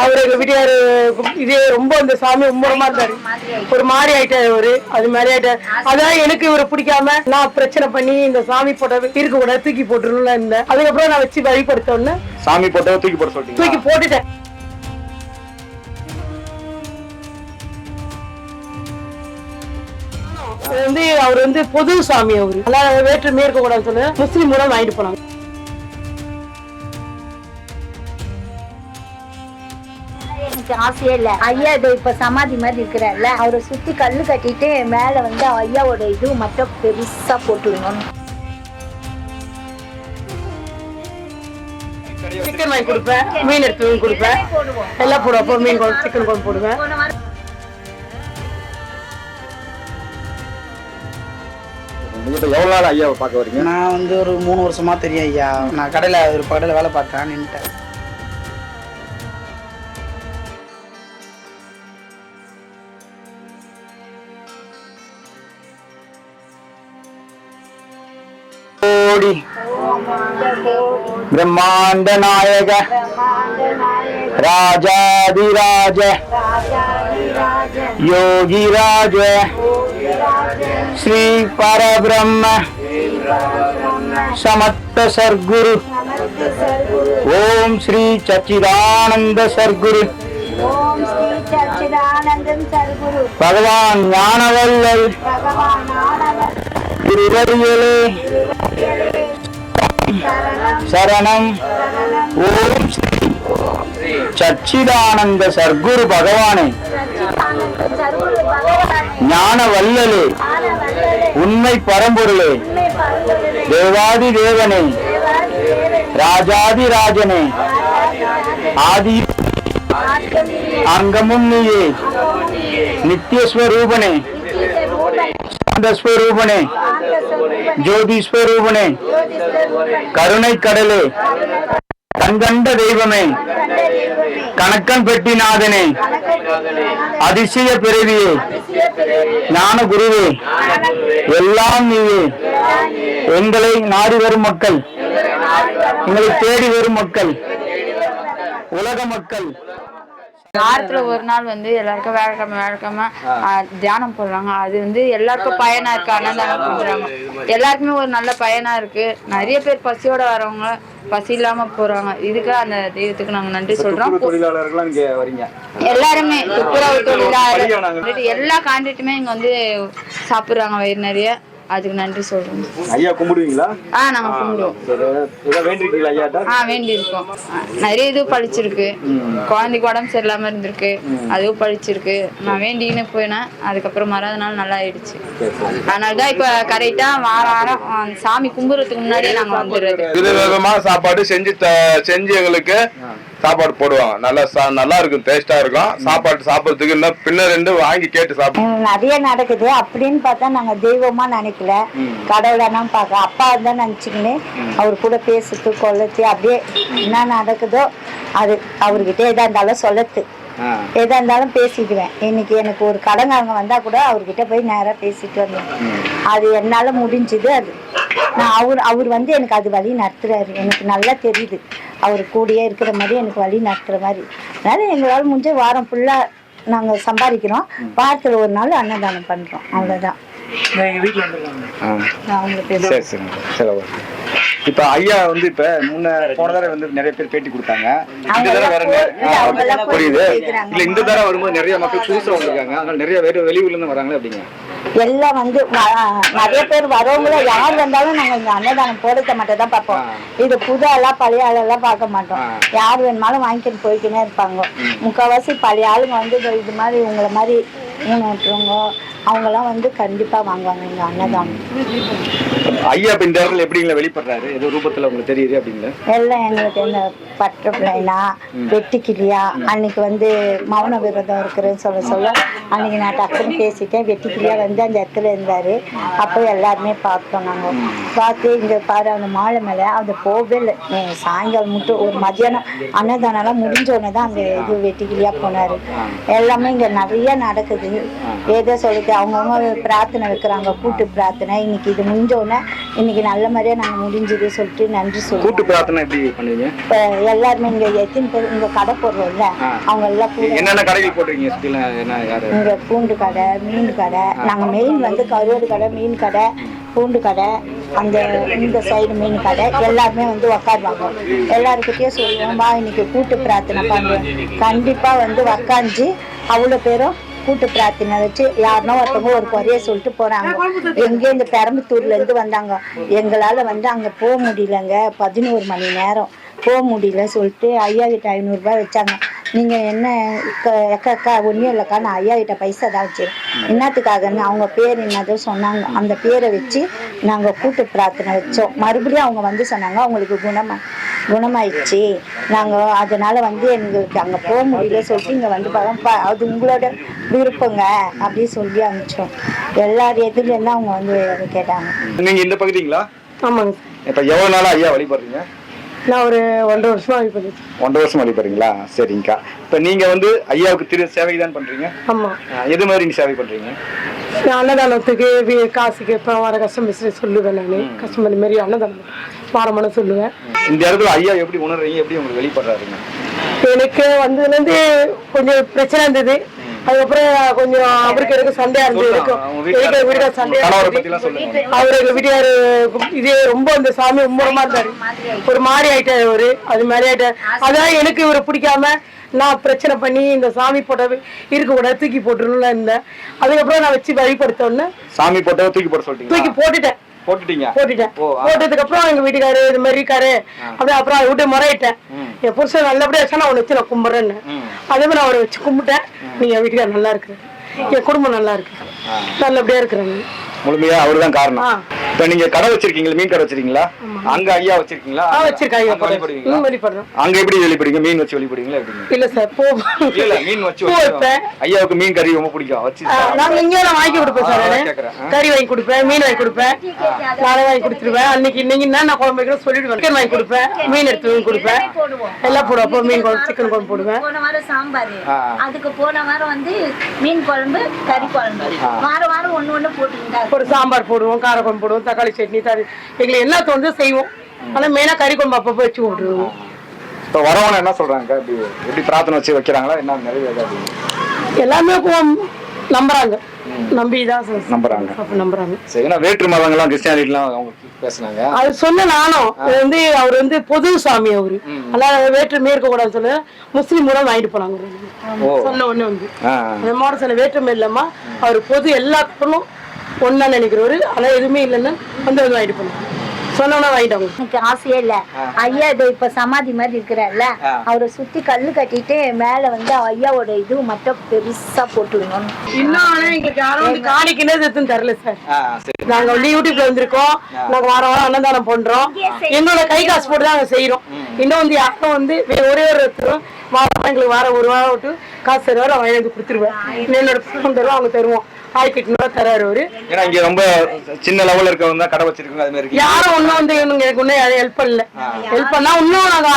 அவர் எங்க வீட்டுக்காரு இதே ரொம்ப அந்த சாமி மும்முரமா இருந்தாரு. ஒரு மாதிரி ஆயிட்டாரு அவரு. அது மாதிரி ஆயிட்டாரு. அதான் எனக்கு இவரை பிடிக்காம நான் பிரச்சனை பண்ணி இந்த சாமி போட்டோ இருக்க கூட தூக்கி போட்டுருன்னு இருந்தேன். அதுக்கப்புறம் நான் வச்சு வழிபடுத்த உடனே சாமி போட்டோ தூக்கி போட சொல்லிட்டீங்க தூக்கி போட்டுட்டேன். வந்து அவர் வந்து பொது சாமி அவரு. அதனால வேற்றுமே இருக்க கூடாதுன்னு சொல்லி முஸ்லீம் கூட வாங்கிட்டு போனாங்க. எனக்கு ஆசையே இல்ல. ஐயா இது இப்ப சமாதி மாதிரி இருக்கிறார்ல அவரை சுத்தி கல்லு கட்டிட்டு மேல வந்து ஐயாவோட இது மட்டும் பெருசா போட்டுடணும் சிக்கன் வாங்கி கொடுப்பேன் மீன் எடுத்து வாங்கி கொடுப்பேன் எல்லாம் போடுவேன் அப்போ மீன் குழம்பு சிக்கன் குழம்பு போடுவேன் நீங்க இப்ப எவ்வளவு நாள் ஐயாவை பார்க்க வரீங்க? நான் வந்து ஒரு மூணு வருஷமா தெரியும் ஐயா. நான் கடையில் ஒரு கடையில் வேலை பார்த்தேன் நின்ட்டேன் கோடி. பிரம்மாண்ட நாயக. ராஜாதிராஜ. யோகிராஜ. ஸ்ரீ பரபிரம்ம சமத்த சர்க்குரு. ஓம் ஸ்ரீ சச்சிதானந்த சர்க்குரு. பகவான் ஞானவல்லல். திருவடிகளே சரணம். ஓம் ஸ்ரீ சச்சிதானந்த சர்க்குரு பகவானே. ஞான வல்லலே உண்மை பரம்பொருளே. தேவாதி தேவனே. ராஜாதி ராஜனே. ஆதி அங்கமும் நீயே. நித்தியஸ்வரூபனே. ரூபனே சாந்தஸ்வரூபனே ஜோதிஸ்வரூபனே ஜோதி ஸ்வரூபனே கருணை கடலே கண்கண்ட தெய்வமே கணக்கன் பெட்டிநாதனே அதிசய பிறவியே ஞான குருவே எல்லாம் நீயே எங்களை நாடி வரும் மக்கள் எங்களை தேடி வரும் மக்கள் உலக மக்கள் வாரத்துல ஒரு நாள் வந்து எல்லாருக்கும் வேலைக்கிழமை வேலைக்கிழமை தியானம் போடுறாங்க. அது வந்து எல்லாருக்கும் பயனா இருக்கு அன்னதானம் பண்றாங்க எல்லாருக்குமே ஒரு நல்ல பயனா இருக்கு. நிறைய பேர் பசியோட வரவங்க பசி இல்லாம போறாங்க. இதுக்கு அந்த தெய்வத்துக்கு நாங்க நன்றி சொல்றோம். எல்லாருமே துப்புரவு தொழிலாளர். எல்லா காண்டிட்டுமே இங்க வந்து சாப்பிடுறாங்க வயிறு நிறைய. அதுக்கு நன்றி சொல்றோம். ஐயா கும்பிடுவீங்களா? ஆ நாங்க கும்பிடுவோம். வேண்டிருக்கீங்களா ஐயாட்ட? ஆ வேண்டி இருக்கோம் நிறைய இது பழிச்சிருக்கு. குழந்தைக்கு உடம்பு சரியில்லாம இருந்திருக்கு. அதுவும் பழிச்சிருக்கு. நான் வேண்டிக்கின்னு போயினேன் அதுக்கப்புறம் மறாத நாள் நல்லா ஆயிடுச்சு. அதனால தான் இப்ப கரெக்டா வாரம் வாரம் சாமி கும்பிடுறதுக்கு முன்னாடியே நாங்க வந்துடுறது. விதவிதமா சாப்பாடு செஞ்சு செஞ்சு எங்களுக்கு சாப்பாடு போடுவாங்க. நல்லா நல்லா இருக்கும் டேஸ்டா இருக்கும். சாப்பாடு சாப்பிடுறதுக்கு இன்னும் பின்ன ரெண்டு வாங்கி கேட்டு சாப்பிடுவோம் நிறைய நடக்குது. அப்படின்னு பார்த்தா நாங்க தெய்வமா நினைக்கல. கடவுளை தான் பார்க்க. அப்பா தான் நினச்சிக்கின்னு அவர் கூட பேசுறது கொள்ளத்து அப்படியே என்ன நடக்குதோ அது அவர்கிட்ட எதா இருந்தாலும் சொல்லத்து. எதா இருந்தாலும் பேசிக்குவேன். இன்னைக்கு எனக்கு ஒரு கடங்காரங்க வந்தா கூட அவர்கிட்ட போய் நேரா பேசிட்டு வந்தேன் அது என்னால முடிஞ்சுது அது. நான் அவர் அவர் வந்து எனக்கு அது வழி நடத்துறாரு. எனக்கு நல்லா தெரியுது. அவர் கூடயே இருக்கிற மாதிரி எனக்கு வழி நடத்துற மாதிரி. அதனால எங்களால் முடிஞ்ச வாரம் ஃபுல்லா நாங்க சம்பாதிக்கிறோம். வாரத்துல ஒரு நாள் அன்னதானம் பண்றோம். அவ்வளவுதான். சரி சரி இப்ப ஐயா வந்து இப்ப முன்ன போன தடவை வந்து நிறைய பேர் பேட்டி கொடுத்தாங்க. இந்த தடவை வேற புரியுது. இல்ல இந்த தடவை வரும்போது நிறைய மக்கள் புதுசா வந்திருக்காங்க. அதனால நிறைய பேர் வெளியூர்ல இருந்து வராங்களே அப்படிங்க. எல்லாம் வந்து நிறைய பேர் வரவங்கள யார் வந்தாலும் நாங்க இந்த அன்னதானம் போடுத்த மட்டும் தான் பார்ப்போம் இது புது ஆளா பழைய ஆளெல்லாம் பார்க்க மாட்டோம். யார் வேணுமாலும் வாங்கிட்டு போய்க்கினே இருப்பாங்க. முக்கால்வாசி பழைய ஆளுங்க வந்து இதோ மாதிரி உங்களை மாதிரி ஊனட்டுறவங்க அவங்கெல்லாம் வந்து கண்டிப்பா வாங்குவாங்க எங்க அன்னதானம். ஐயா இப்ப இந்த இடத்துல எப்படிங்களா வெளிப்படுறாரு? ஏதோ ரூபத்துல உங்களுக்கு தெரியுது அப்படிங்களா? எல்லாம் எங்களுக்கு இந்த பட்டர்ஃப்ளைனா வெட்டிக்கிளியா அன்னைக்கு வந்து மௌன விரதம் இருக்கிறேன்னு சொல்ல சொல்ல அன்னைக்கு நான் டக்குன்னு பேசிட்டேன். வெட்டிக்கிளியா வந்து அந்த இடத்துல இருந்தாரு. அப்போ எல்லாருமே பார்த்தோம் நாங்கள் பார்த்து இங்க பாரு அந்த மாலை மேலே அது போகவே இல்லை. சாயங்காலம் மட்டும் ஒரு மதியானம் அன்னதானம்லாம் முடிஞ்ச உடனே தான் அந்த இது வெட்டிக்கிளியா போனாரு. எல்லாமே இங்க நிறைய நடக்குது. ஏதோ சொல்லுது அவங்கவுங்க பிரார்த்தனை வைக்கிறாங்க கூட்டு பிரார்த்தனை. இன்னைக்கு இது முடிஞ்ச உடனே பிரார்த்தனை இன்னைக்கு நல்ல மாதிரியா நாங்க முடிஞ்சது சொல்லிட்டு நன்றி கூட்டு சொல்லுவோம் பிரார்த்தனை எப்படி பண்ணுவீங்க? இப்ப எல்லாருமே இங்க எத்தனை பேர் இங்க கடை போடுறோம்ல. அவங்க எல்லாம் கூட. என்னென்ன கடைகள் போட்டிருக்கீங்க? என்ன யாரு? இங்க பூண்டு கடை மீன் கடை. நாங்க மெயின் வந்து கருவாடு கடை மீன் கடை பூண்டு கடை அந்த இந்த சைடு மீன் கடை. எல்லாருமே வந்து உக்காருவாங்க. எல்லாருக்கிட்டயும் சொல்லுவோம் வா இன்னைக்கு கூட்டு பிரார்த்தனை பண்ணுறோம் கண்டிப்பா வந்து உக்காந்து அவ்வளோ பேரும் கூட்டு பிரார்த்தனை வச்சு யாருன்னா ஒருத்தவங்க ஒரு குறைய சொல்லிட்டு போறாங்க. எங்கே இந்த பெரம்பத்தூர்ல இருந்து வந்தாங்க. எங்களால வந்து அங்க போக முடியலங்க. பதினோரு மணி நேரம். போக முடியல சொல்லிட்டு ஐயா கிட்ட ஐநூறுரூபா வச்சாங்க. நீங்கள் என்ன க- அக்கா அக்கா ஒன்றும் இல்லைக்கா நான் ஐயா கிட்ட பைசா தான் வச்சிருக்கேன். என்னத்துக்காகன்னு அவங்க பேர் என்னதோ சொன்னாங்க. அந்த பேரை வச்சு நாங்கள் கூட்டு பிரார்த்தனை வச்சோம். மறுபடியும் அவங்க வந்து சொன்னாங்க அவங்களுக்கு குணமா குணமாயிடுச்சு. நாங்க அதனால வந்து எங்களுக்கு அங்க போக முடியல சொல்லிட்டு இங்க வந்து பார்த்தா அது உங்களோட விருப்பங்க அப்படி சொல்லி அனுப்பிச்சோம். எல்லார் எதுலேருந்து அவங்க வந்து கேட்டாங்க. நீங்க இந்த பகுதிங்களா? ஆமாங்க. இப்ப எவ்வளவு நாளா ஐயா வழிபடுறீங்க? நான் ஒரு ஒன்றரை வருஷமா பண்ணிட்டு ஒன்றரை வருஷம் வழிபடுறீங்களா? சரிங்கக்கா. இப்ப நீங்க வந்து ஐயாவுக்கு திரு சேவை தான் பண்றீங்க. ஆமா. ஆ, எது மாதிரி நீங்க சேவை பண்றீங்க? நான் அன்னதானத்துக்கு காசு கேட்பேன் வர கஸ்டமர்ஸ் சொல்லுவேன் நான். கஸ்டமர் மாதிரி அன்னதானம் வாரமான சொல்லுவேன். இந்த இடத்துல ஐயா எப்படி உணர்றீங்க? எப்படி உங்களுக்கு வெளிப்படுறாருங்க? எனக்கு வந்ததுலேருந்து கொஞ்சம் பிரச்சனை இருந்தது. அதுக்கப்புறம் கொஞ்சம் அவருக்கு எனக்கு சண்டையா எனக்கு அவங்க எனக்கு வீட்டுக்கார சண்டையா அவர் எங்க வீட்டுக்காரு இது ரொம்ப இந்த சாமி மும்முரமா இருந்தாரு. ஒரு மாதிரி ஆயிட்டாரு அவரு. அது மாதிரி ஆயிட்டாரு. அதான் எனக்கு இவரை பிடிக்காம நான் பிரச்சனை பண்ணி இந்த சாமி போட்டோ இருக்க கூட தூக்கி போட்டுருன்னு இருந்தேன் அதுக்கப்புறம் நான் வச்சு வழிபடுத்த உடனே சாமி போட்டோ தூக்கி போட சொல்லிட்டீங்க தூக்கி போட்டுட்டேன். போட்டுட்டீங்க? போட்டுட்டேன். போட்டதுக்கு அப்புறம் எங்க வீட்டுக்காரு இது மாதிரி இருக்காரு. அப்படியே அப்புறம் அதை விட்டு முறையிட்டேன். என் புருஷன் நல்லபடியா வச்சா நான் அவனை வச்சு நான் கும்பிட்றேன்னு. அதே மாதிரி அவரை வச்சு கும்பிட்டேன். நீங்க என் வீட்டுக்காரர் நல்லா இருக்கு என் குடும்பம் நல்லா இருக்கு. நல்லபடியா இருக்கிறாங்க முழுமையா அவர்தான் காரணம். இப்ப நீங்க கடை வச்சிருக்கீங்களா? மீன் கடை வச்சிருக்கீங்களா? அங்க ஐயா வச்சிருக்கீங்களா? ஆ வச்சிருக்காங்க அங்க வழிபடுவீங்களா ம், வழிபடுறோம் அங்க எப்படி வெளிப்படுவீங்க? மீன் வச்சு வெளிப்படுவீங்களா? எப்படிங்க இல்ல சார் போ இல்ல இல்ல மீன் வச்சு ஐயாவுக்கு மீன் கறி ரொம்ப பிடிக்கும். வச்சு நாங்க இங்கே நான் வாங்கி கொடுப்பேன் சார். கறி வாங்கி கொடுப்பேன் மீன் வாங்கி கொடுப்பேன். நானே வாங்கி கொடுத்துருவேன். அன்னைக்கு இன்னைக்கு என்ன நான் குழம்பு வைக்கிறேன் சொல்லிடுவேன். சிக்கன் வாங்கி கொடுப்பேன். மீன் எடுத்து வாங்கி கொடுப்பேன். எல்லாம் அப்போ மீன் குழம்பு சிக்கன் குழம்பு போடுவேன். போன வாரம் சாம்பார். அதுக்கு போன வாரம் வந்து மீன் குழம்பு கறி குழம்பு. வாரம் வாரம் ஒண்ணு ஒண்ணு போட்டுக்கிட்டா ஒரு சாம்பார் போடுவோம் கார குழம்பு போடுவோம் தக்காளி சட்னி தரி எங்களுக்கு என்ன தோணுதோ செய்வோம். ஆனா மெயினா கறி குழம்பு அப்பப்போ வச்சு விட்டுருவோம் இப்ப வரவன என்ன சொல்றாங்க? எப்படி பிரார்த்தனை வச்சு வைக்கிறாங்களா? என்ன நிறைவேறாது எல்லாமே நம்புறாங்க. நம்பி தான் நம்புறாங்க. அப்ப நம்புறாங்க. சரி ஏன்னா வேற்று மதங்கள்லாம் கிறிஸ்டியானிட்டிலாம் அவங்க பேசுனாங்க? அது சொன்ன நானும் வந்து அவர் வந்து பொது சாமி அவரு. அதனால வேற்றுமை இருக்க கூடாதுன்னு சொல்லி முஸ்லீம் கூட வாங்கிட்டு போனாங்க. சொன்ன ஒண்ணு வந்து. ஆ. அந்த மாதிரி சொன்ன வேற்றுமை இல்லாம அவர் பொது எல்லாத்துக்கும் ஒன்னா நினைக்கிறவரு ஆனா எதுவுமே இல்லைன்னு வந்து வந்து வாங்கிட்டு போனாங்க சொன்னோன்னா வாங்கிட்டாங்க. எனக்கு ஆசையே இல்ல. ஐயா இது இப்ப சமாதி மாதிரி இருக்கிறார்ல அவரை சுத்தி கல்லு கட்டிட்டு மேல வந்து ஐயாவோட இது மட்டும் பெருசா போட்டுடணும் இன்னும் ஆனா எங்களுக்கு யாரும் வந்து காணிக்கினே எதுவும் தரல சார். நாங்க வந்து யூடியூப்ல வந்திருக்கோம். நாங்க வாரம் வாரம் அன்னதானம் பண்றோம். எங்களோட கை காசு போட்டு தான் நாங்க செய்யறோம் இன்னும் வந்து யாரும் வந்து ஒரே ஒரு ஒருத்தரும் வாரம் எங்களுக்கு வாரம் ஒரு வாரம் விட்டு காசு தருவார் வாங்கி வந்து கொடுத்துருவேன் என்னோட தருவோம் அவங்க தருவோம். ஆயிரத்தி எட்நூறுவா தராரு அவரு. ஏன்னா இங்க ரொம்ப சின்ன லெவல்ல இருக்கவங்க தான் கடை வச்சிருக்காங்க அது மாதிரி இருக்கு. யாரும் ஒன்னும் வந்து இவனுங்க எனக்கு ஒன்னும் ஹெல்ப் பண்ணல. ஹெல்ப் பண்ணா இன்னும் நாங்க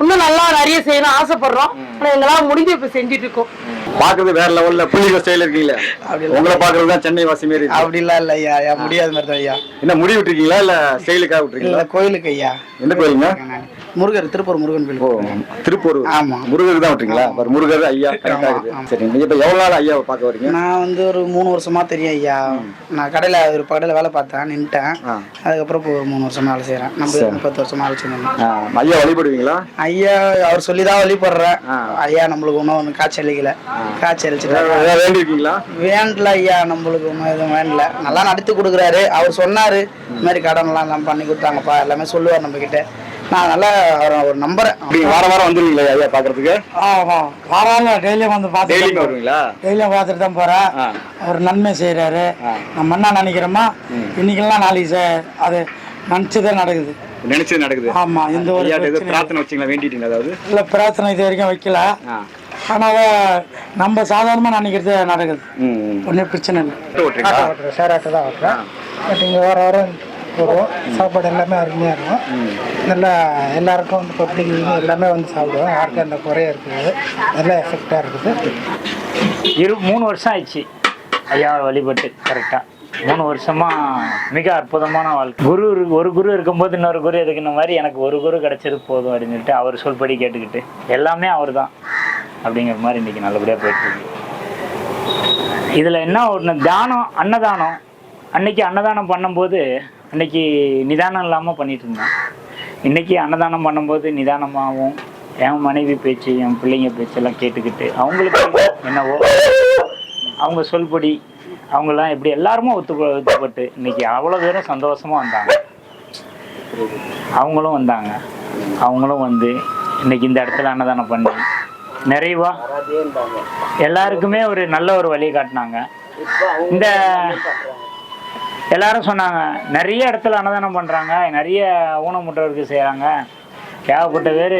இன்னும் நல்லா நிறைய செய்யணும் ஆசைப்படுறோம். ஆனா எங்களால முடிஞ்சு இப்ப செஞ்சுட்டு இருக்கோம் பாக்குறது வேற லெவல்ல புள்ளிக ஸ்டைல் இருக்கீங்களா உங்களை பாக்குறது தான் சென்னை வாசி மாரி இருக்கு. அப்படிலாம் இல்லை ஐயா. முடியாத மாதிரி தான் ஐயா. என்ன முடி விட்டுருக்கீங்களா இல்ல ஸ்டைலுக்காக விட்டுருக்கீங்களா? இல்லை கோயிலுக்கு ஐயா. எந்த கோயிலுங்க? முருகர் திருப்பூர் முருகன் ஓ கோயில் திருப்பூர். ஆமா. முருகர் தான் விட்டுறீங்களா பாரு, முருகர் ஐயா சரி இப்ப எவ்வளவு நாள் ஐயாவை பார்க்க வரீங்க? நான் வந்து ஒரு மூணு வருஷமா தெரியும் ஐயா. நான் கடையில் ஒரு கடையில் வேலை பார்த்தேன் நின்ட்டேன். அதுக்கப்புறம் இப்போ ஒரு மூணு வருஷமா வேலை செய்கிறேன் நம்ம முப்பத்து வருஷமா வேலை ஆ, ஐயா வழிபடுவீங்களா? ஐயா அவர் சொல்லி தான் வழிபடுறேன். ஐயா நம்மளுக்கு ஒன்றும் ஒன்று காய்ச்சல் அளிக்கல காய்ச்சல் அளிச்சுட்டு ஏதாவது வேண்டியிருக்கீங்களா? வேண்டல ஐயா நம்மளுக்கு ஒன்றும் எதுவும் வேண்டல. நல்லா நடத்தி கொடுக்குறாரு. அவர் சொன்னாரு இந்த மாதிரி கடன்லாம் எல்லாம் பண்ணி கொடுத்தாங்கப்பா எல்லாமே சொல்லுவார் நம்ம கிட்ட நான் நல்லா அவரை ஒரு நம்புறேன். அப்படி வாரம் வாரம் வந்துருவீங்களா ஐயா பாக்குறதுக்கு? வாராங்க டெய்லியும் வந்து பார்த்து டெய்லியும் வருவீங்களா? டெய்லியும் பார்த்துட்டு தான் போகிறேன் ஆ. அவர் நன்மை செய்கிறாரு நம்ம என்ன நினைக்கிறோமோ இன்னைக்கெல்லாம் நாளைக்கு சே- அது நினச்சதே நடக்குது. நினைச்சது நடக்குது. ஆமாம் எந்த ஒரு பிரார்த்தனை வச்சீங்களா வேண்டிட்டீங்களா அதாவது இல்லை பிரார்த்தனை இது வரைக்கும் வைக்கல. ஆ. ஆனால் நம்ம சாதாரணமாக நினைக்கிறது நடக்குது. ஒன்றும் பிரச்சனை இல்லை. ஆட்டோ தான் ஓட்டுறேன். பட் இங்கே வார வாரம் போடுவோம் சாப்பாடு எல்லாமே அருமையாக இருக்கும். நல்லா எல்லாருக்கும் வந்து பப்ளிக் எல்லாமே வந்து சாப்பிடுவோம். யாருக்கும் அந்த குறையாக இருக்குது. நல்லா எஃபெக்டாக இருக்குது. இரு மூணு வருஷம் ஆயிடுச்சு. ஐயா வழிபட்டு கரெக்டாக மூணு வருஷமா மிக அற்புதமான வாழ்க்கை. குரு ஒரு குரு இருக்கும்போது இன்னொரு குரு எதுக்குன்ன மாதிரி எனக்கு ஒரு குரு கிடைச்சது போதும் அப்படின்னு சொல்லிட்டு அவர் சொல்படி கேட்டுக்கிட்டு எல்லாமே அவர் தான் அப்படிங்கிற மாதிரி இன்னைக்கு நல்லபடியாக போயிட்டு இருக்கு இதில் என்ன ஒன்று தியானம் அன்னதானம். அன்னைக்கு அன்னதானம் பண்ணும்போது அன்னைக்கு நிதானம் இல்லாமல் பண்ணிட்டு இருந்தேன். இன்னைக்கு அன்னதானம் பண்ணும்போது நிதானமாகவும் என் மனைவி பேச்சு என் பிள்ளைங்க பேச்செல்லாம் கேட்டுக்கிட்டு அவங்களுக்கு என்னவோ அவங்க சொல்படி அவங்கெல்லாம் இப்படி எல்லாருமே ஒத்து ஒத்துப்பட்டு இன்னைக்கு அவ்வளோ தூரம் சந்தோஷமாக வந்தாங்க. அவங்களும் வந்தாங்க. அவங்களும் வந்து இன்னைக்கு இந்த இடத்துல அன்னதானம் பண்ணி நிறைவா எல்லாருக்குமே ஒரு நல்ல ஒரு வழி காட்டினாங்க. இந்த எல்லாரும் சொன்னாங்க நிறைய இடத்துல அன்னதானம் பண்ணுறாங்க நிறைய ஊனமுற்றவருக்கு செய்கிறாங்க ஏகப்பட்ட பேர்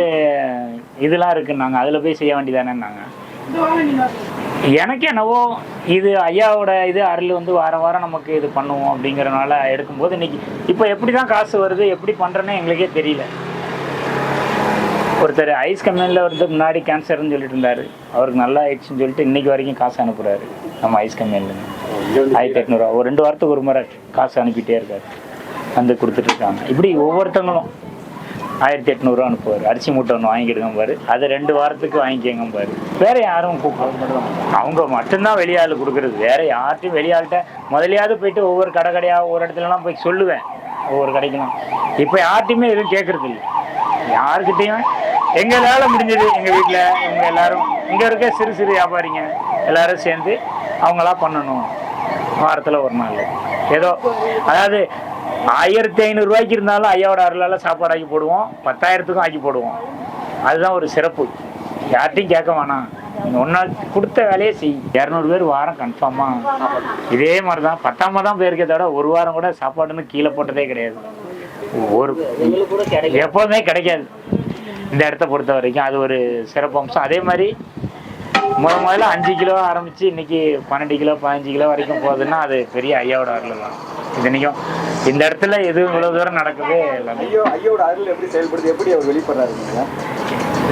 இதெல்லாம் இருக்குன்னாங்க. அதில் போய் செய்ய வேண்டியதானேன்னாங்க. எனக்கு என்னவோ இது ஐயாவோட இது அருள் வந்து வாரம் வாரம் நமக்கு இது பண்ணுவோம் அப்படிங்கிறனால எடுக்கும்போது இன்னைக்கு இப்போ எப்படி தான் காசு வருது எப்படி பண்ணுறேன்னு எங்களுக்கே தெரியல. ஒருத்தர் ஐஸ் கம்பெனியில் ஒருத்தர் முன்னாடி கேன்சர்னு சொல்லிட்டு இருந்தார். அவருக்கு நல்லா ஆயிடுச்சுன்னு சொல்லிட்டு இன்னைக்கு வரைக்கும் காசு அனுப்புறாரு. நம்ம ஐஸ் கம்பெனிலேருந்து ஆயிரத்தி எட்நூறுவா ஒரு ரெண்டு வாரத்துக்கு ஒரு முறை காசு அனுப்பிட்டே இருக்காரு. வந்து கொடுத்துட்ருக்காங்க இப்படி ஒவ்வொருத்தங்களும் ஆயிரத்தி எட்நூறுவா அனுப்புவார். அரிசி மூட்டை ஒன்று வாங்கிடுங்க பாரு அது ரெண்டு வாரத்துக்கு வாங்கிக்கங்க பாரு வேற யாரும் கூப்பிட அவங்க மட்டும்தான் வெளியாள் கொடுக்குறது. வேற யார்ட்டையும் வெளியாள்கிட்ட முதலியாவது போயிட்டு ஒவ்வொரு கடை கடையாக ஒவ்வொரு இடத்துலலாம் போய் சொல்லுவேன். ஒவ்வொரு கடைக்கெல்லாம். இப்போ யார்ட்டையுமே எதுவும் கேட்கறது இல்லை யாருக்கிட்டையும் எங்களால் முடிஞ்சது எங்கள் வீட்டில் இவங்க எல்லாரும் இங்கே இருக்க சிறு சிறு வியாபாரிங்க எல்லாரும் சேர்ந்து அவங்களா பண்ணணும். வாரத்தில் ஒரு நாள். ஏதோ அதாவது ஆயிரத்தி ஐநூறுரூவாய்க்கு இருந்தாலும் ஐயாவோட அருளால் சாப்பாடு ஆக்கி போடுவோம் பத்தாயிரத்துக்கும் ஆக்கி போடுவோம். அதுதான் ஒரு சிறப்பு. யார்ட்டையும் கேட்க வேணாம். ஒன்றா கொடுத்த வேலையை செய். இரநூறு பேர் வாரம் கன்ஃபார்மாக இதே மாதிரி தான் பத்தாம தான் போயிருக்கே தவிர ஒரு வாரம் கூட சாப்பாடுன்னு கீழே போட்டதே கிடையாது. ஒரு எப்போதுமே கிடைக்காது. இந்த இடத்த பொறுத்த வரைக்கும் அது ஒரு சிறப்பு அம்சம். அதே மாதிரி முத முதல்ல அஞ்சு கிலோ ஆரம்பிச்சு இன்னைக்கு பன்னெண்டு கிலோ பதினஞ்சு கிலோ வரைக்கும் போகுதுன்னா அது பெரிய ஐயாவோட அருள் தான். இத்தனைக்கும் இந்த இடத்துல எது இவ்வளவு தூரம் நடக்குது ஐயோ ஐயோட அருள் எப்படி செயல்படுது? எப்படி அவர் வெளிப்படுறாருங்க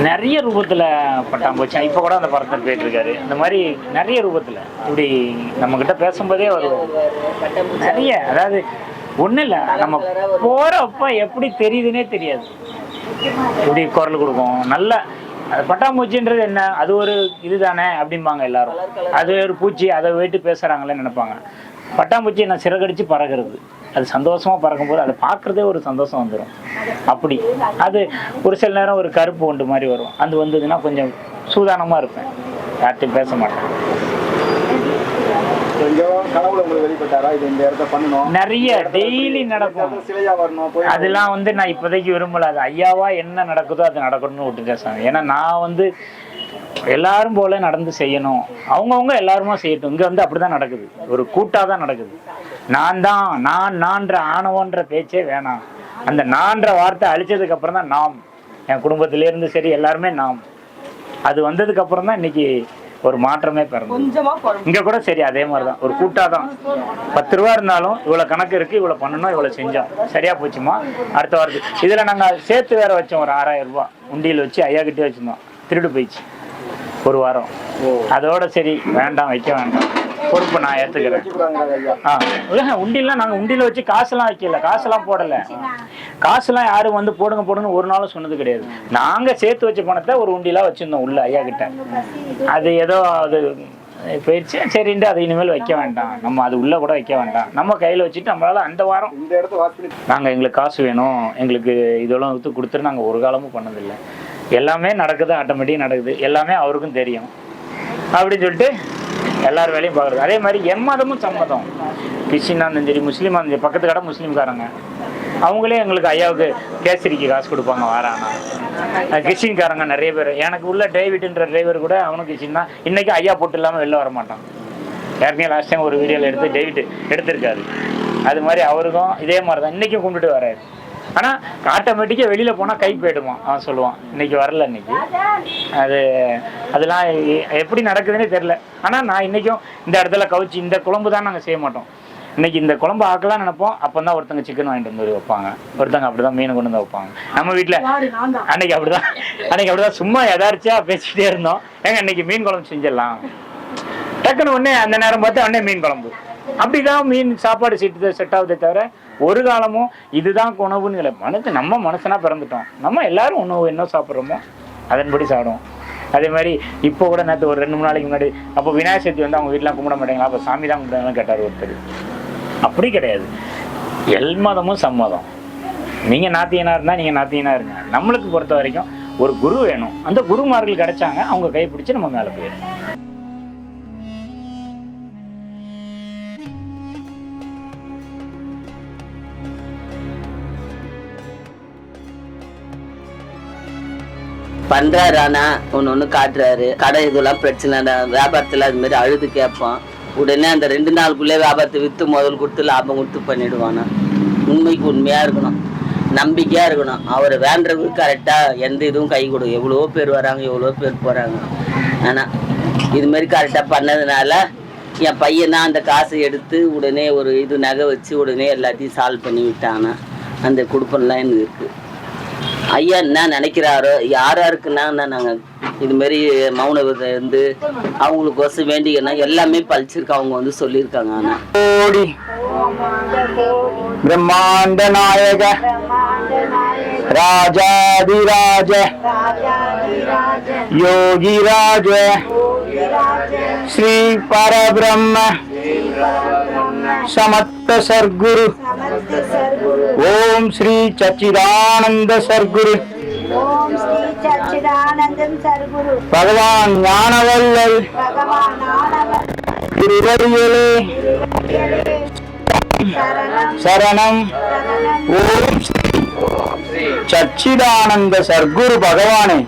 நிறைய ரூபத்துல பட்டாம்பூச்சி. இப்போ கூட அந்த படத்தில் போயிட்டு இருக்காரு இந்த மாதிரி நிறைய ரூபத்துல. இப்படி நம்ம கிட்ட பேசும்போதே வருவோம். நிறைய. அதாவது ஒன்றும் இல்லை நம்ம போகிறப்ப எப்படி தெரியுதுன்னே தெரியாது. இப்படி குரல் கொடுக்கும். நல்ல அது பட்டாம்பூச்சின்றது என்ன? அது ஒரு இதுதானே அப்படிம்பாங்க எல்லாரும். அது ஒரு பூச்சி அதை போயிட்டு பேசுகிறாங்களேன்னு நினைப்பாங்க. பட்டாம்பூச்சி நான் சிறகடிச்சு பறக்கிறது. அது சந்தோஷமாக பறக்கும்போது அதை பார்க்குறதே ஒரு சந்தோஷம் வந்துடும் அப்படி. அது ஒரு சில நேரம் ஒரு கருப்பு ஒன்று மாதிரி வரும். அது வந்ததுன்னா கொஞ்சம் சூதானமாக இருப்பேன். யார்கிட்டையும் பேச மாட்டேன். எங்கேயோ கடவுள் உங்களுக்கு வெளிப்பட்டாரா? இது இந்த இடத்த பண்ணணும். நிறைய டெய்லி நடக்கும். சிலையா வரணும் போய் அதெல்லாம் வந்து நான் இப்போதைக்கு விரும்பல. அது ஐயாவா என்ன நடக்குதோ அது நடக்கணும்னு விட்டுட்டேன் சாமி. ஏன்னா நான் வந்து எல்லாரும் போல நடந்து செய்யணும். அவங்கவுங்க எல்லாருமா செய்யட்டும். இங்க வந்து அப்படிதான் நடக்குது. ஒரு கூட்டா தான் நடக்குது. நான் தான் நான் நான்ற ஆணவன்ற பேச்சே வேணாம். அந்த நான்ற வார்த்தை அழிச்சதுக்கு அப்புறம் தான் நாம். என் குடும்பத்தில இருந்து சரி எல்லாருமே நாம். அது வந்ததுக்கு அப்புறம் தான் இன்னைக்கு ஒரு மாற்றமே பிறந்தது. இங்க கூட சரி அதே மாதிரி தான் ஒரு கூட்டா தான் பத்து ரூபா இருந்தாலும் இவ்வளவு கணக்கு இருக்கு இவ்வளவு பண்ணணும் இவ்வளவு செஞ்சோம். சரியா போச்சுமா? அடுத்த வாரத்துக்கு இதுல நாங்க சேர்த்து வேற வச்சோம் ஒரு ஆறாயிரம் ரூபாய் உண்டியல் வச்சு ஐயா கிட்டே வச்சிருந்தோம். திருடு போயிடுச்சு. ஒரு வாரம். அதோட சரி வேண்டாம் வைக்க வேண்டாம். பொறுப்பு நான் இல்லைங்க உண்டியெல்லாம் நாங்கள் உண்டியில் வச்சு காசுலாம் வைக்கல. காசுலாம் போடலை. காசுலாம் யாரும் வந்து போடுங்க போடுங்க ஒரு நாளும் சொன்னது கிடையாது. நாங்கள் சேர்த்து வச்ச பணத்தை ஒரு உண்டியலாக வச்சுருந்தோம் உள்ள ஐயா கிட்ட. அது ஏதோ அது போயிடுச்சு சரின்ட்டு அது இனிமேல் வைக்க வேண்டாம். நம்ம அது உள்ள கூட வைக்க வேண்டாம். நம்ம கையில் வச்சுட்டு நம்மளால அந்த வாரம் இந்த இடத்த வாட்ச் பண்ணி நாங்கள் எங்களுக்கு காசு வேணும். எங்களுக்கு இதெல்லாம் விற்று கொடுத்துட்டு நாங்கள் ஒரு காலமும் பண்ணதில்லை. எல்லாமே நடக்குது ஆட்டோமேட்டிக் நடக்குது. எல்லாமே அவருக்கும் தெரியும். அப்படின்னு சொல்லிட்டு எல்லார் வேலையும் பார்க்குறது. அதே மாதிரி எம்மதமும் சம்மதம். கிறிஸ்டினாக இருந்தாலும் சரி முஸ்லீமாக இருந்தாலும் சரி பக்கத்து கடை முஸ்லீம்காரங்க அவங்களே எங்களுக்கு ஐயாவுக்கு கேசரிக்கு காசு கொடுப்பாங்க வாரானா. கிறிஸ்டின்காரங்க நிறைய பேர். எனக்கு உள்ள டேவிட்ன்ற டிரைவர் கூட அவனும் கிறிஸ்டின் தான். இன்றைக்கி ஐயா போட்டு இல்லாமல் வெளில வர மாட்டான். ஏற்கனவே லாஸ்ட் டைம் ஒரு வீடியோவில் எடுத்து டேவிட் எடுத்திருக்காரு. அது மாதிரி அவருக்கும் இதே மாதிரி தான் இன்றைக்கும் கும்பிட்டுட்டு வராரு ஆனால் ஆட்டோமேட்டிக்காக வெளியில் போனால் கை போயிடுவான் அவன் சொல்லுவான். இன்னைக்கு வரல இன்னைக்கு. அது அதெல்லாம் எப்படி நடக்குதுன்னே தெரில ஆனால் நான் இன்றைக்கும் இந்த இடத்துல கவுச்சி இந்த குழம்பு தான் நாங்கள் செய்ய மாட்டோம். இன்னைக்கு இந்த குழம்பு ஆக்கலாம் நினைப்போம் அப்போ தான் ஒருத்தங்க சிக்கன் வாங்கிட்டு வந்து வைப்பாங்க. ஒருத்தங்க அப்படிதான் மீன் கொண்டு வந்து வைப்பாங்க. நம்ம வீட்டில் அன்னைக்கு அப்படிதான் அன்னைக்கு அப்படிதான் சும்மா எதார்ச்சியா பேசிக்கிட்டே இருந்தோம். ஏங்க இன்னைக்கு மீன் குழம்பு செஞ்சிடலாம். டக்குன்னு உடனே அந்த நேரம் பார்த்து உடனே மீன் குழம்பு. அப்படிதான் மீன் சாப்பாடு செட்டு செட் ஆகுதே தவிர ஒரு காலமும் இதுதான் உணவுன்னு இல்லை. மனசு நம்ம மனுஷனா பிறந்துட்டோம். நம்ம எல்லாரும் உணவு என்ன சாப்பிட்றோமோ அதன்படி சாப்பிடுவோம். அதே மாதிரி இப்போ கூட நேற்று ஒரு ரெண்டு மூணு நாளைக்கு முன்னாடி அப்போ விநாயகர் சதுர்த்தி வந்து அவங்க வீட்டிலாம் கும்பிட மாட்டாங்களா? அப்போ சாமி தான் கும்பிடுறாங்கன்னு கேட்டார் ஒருத்தர். அப்படி கிடையாது. எல் மதமும் சம்மதம் நீங்கள் நாத்தியனாக இருந்தால் நீங்கள் நாத்தியனா இருங்க. நம்மளுக்கு பொறுத்த வரைக்கும் ஒரு குரு வேணும். அந்த குருமார்கள் கிடைச்சாங்க. அவங்க கைப்பிடிச்சு நம்ம மேலே போயிடும். பண்றாரு ஆனா ஒன்று ஒன்று காட்டுறாரு. கடை இதெல்லாம் பிரச்சனை இல்லை. வியாபாரத்துல அது மாதிரி அழுது கேட்போம் உடனே அந்த ரெண்டு நாளுக்குள்ளே வியாபாரத்தை விற்று முதல் கொடுத்து லாபம் கொடுத்து பண்ணிடுவானா? உண்மைக்கு உண்மையா இருக்கணும். நம்பிக்கையாக இருக்கணும். அவரை வேண்டவங்களுக்கு கரெக்டாக எந்த இதுவும் கை கொடு. எவ்வளோ பேர் வராங்க எவ்வளோ பேர் போகிறாங்க ஆனால் இது மாதிரி கரெக்டாக பண்ணதுனால என் பையனா அந்த காசை எடுத்து உடனே ஒரு இது நகை வச்சு உடனே எல்லாத்தையும் சால்வ் பண்ணி விட்டானா. அந்த குடுப்பம்லாம் எனக்கு இருக்குது ஐயா என்ன நினைக்கிறாரோ யார் யாருக்குன்னா நாங்கள் இது மாதிரி மௌன விரதம் இருந்து அவங்களுக்கோசம் வேண்டிக்கன்னா எல்லாமே பழிச்சிருக்கு அவங்க வந்து சொல்லியிருக்காங்க ஆனால் பிரம்மாண்ட நாயக. ராஜாதிராஜ. யோகிராஜ. ஸ்ரீ பரபிரம்ம. சமத்த சர்க்குரு. ஓம் ஸ்ரீ சச்சிதானந்த சர்க்குரு. பகவான் ஞானவல்லல். திருவடிகளே. சரணம். ஓம் ஸ்ரீ சச்சிதானந்த சர்க்குரு பகவானே.